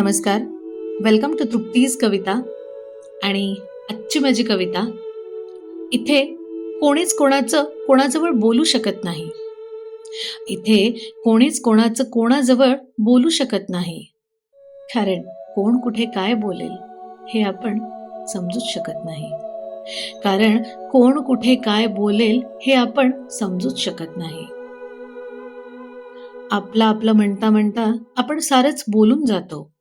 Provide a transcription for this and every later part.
नमस्कार. Welcome to Trupti's कविता आणि आजची माझी कविता इथे कोणीच कोणाचं कोणाजवळ बोलू शकत नाही. इथे कोणीच कोणाचं कोणाजवळ बोलू शकत नाही. कारण कोण कुठे काय बोलेल हे आपण समजूच शकत नाही. कारण कोण कुठे काय बोलेल हे आपण समजूच शकत नाही. आपलं आपलं म्हणता म्हणता आपण सारंच बोलून जातो.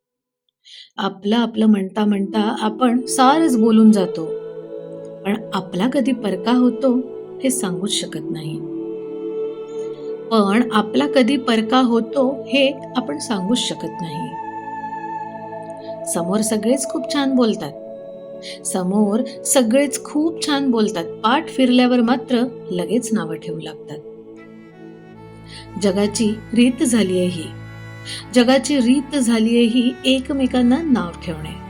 आपलं आपलं म्हणता म्हणता आपण सारच बोलून जातो. पण आपला कधी परका होतो हे सांगूच शकत नाही. पण आपला कधी परका होतो हे आपण सांगूच शकत नाही. समोर सगळेच खूप छान बोलतात. समोर सगळेच खूप छान बोलतात. पाठ फिरल्यावर मात्र लगेच नावं ठेवू लागतात. जगाची रीत झाली आहे ही. जगाची रीत झाली आहे ही एकमेकांना नाव ठेवणे.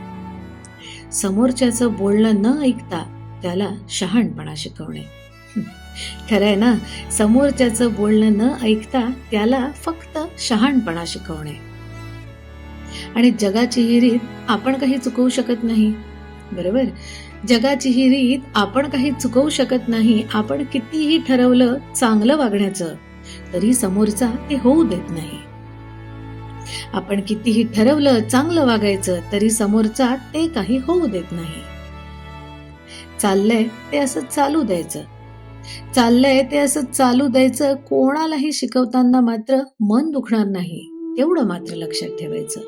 समोरच्याचं बोलणं न ऐकता त्याला शहाणपणा शिकवणे. खरंय ना समोरच्याचं बोलणं न ऐकता त्याला फक्त शहाणपणा शिकवणे. आणि जगाची ही रीत आपण काही चुकवू शकत नाही. बरोबर? जगाची ही रीत आपण काही चुकवू शकत नाही आपण कितीही ठरवलं चांगलं वागण्याचं तरी समोरचा ते होऊ देत नाही. आपण कितीही ठरवलं चांगलं वागायचं तरी समोरचा ते काही होऊ देत नाही. चाललंय ते असं चालू द्यायचं. चाललंय ते असं चालू द्यायचं कोणालाही शिकवताना मात्र मन दुखणार नाही तेवढं मात्र लक्षात ठेवायचं.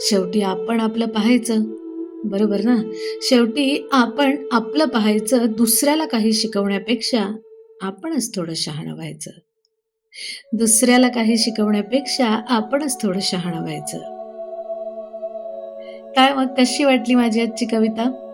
शेवटी आपण आपलं पाहायचं. बरोबर ना? शेवटी आपण आपलं पाहायचं दुसऱ्याला काही शिकवण्यापेक्षा आपणच थोडं शहाणं व्हायचं. दुसऱ्याला काही शिकवण्यापेक्षा आपणच थोडं शहाणं व्हायचं काय मग कशी वाटली माझी आजची कविता?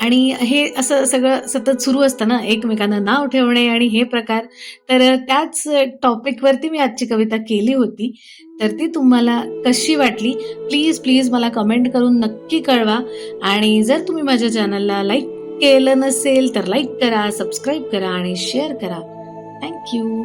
आणि हे असं सगळं सतत सुरू असतं ना एकमेकांना नाव ठेवणे आणि हे प्रकार. तर त्याच टॉपिकवरती मी आजची कविता केली होती. तर ती तुम्हाला कशी वाटली? प्लीज प्लीज मला कमेंट करून नक्की कळवा. आणि जर तुम्ही माझ्या चॅनलला लाईक केलं नसेल तर लाईक करा सबस्क्राईब करा आणि शेअर करा. थँक्यू.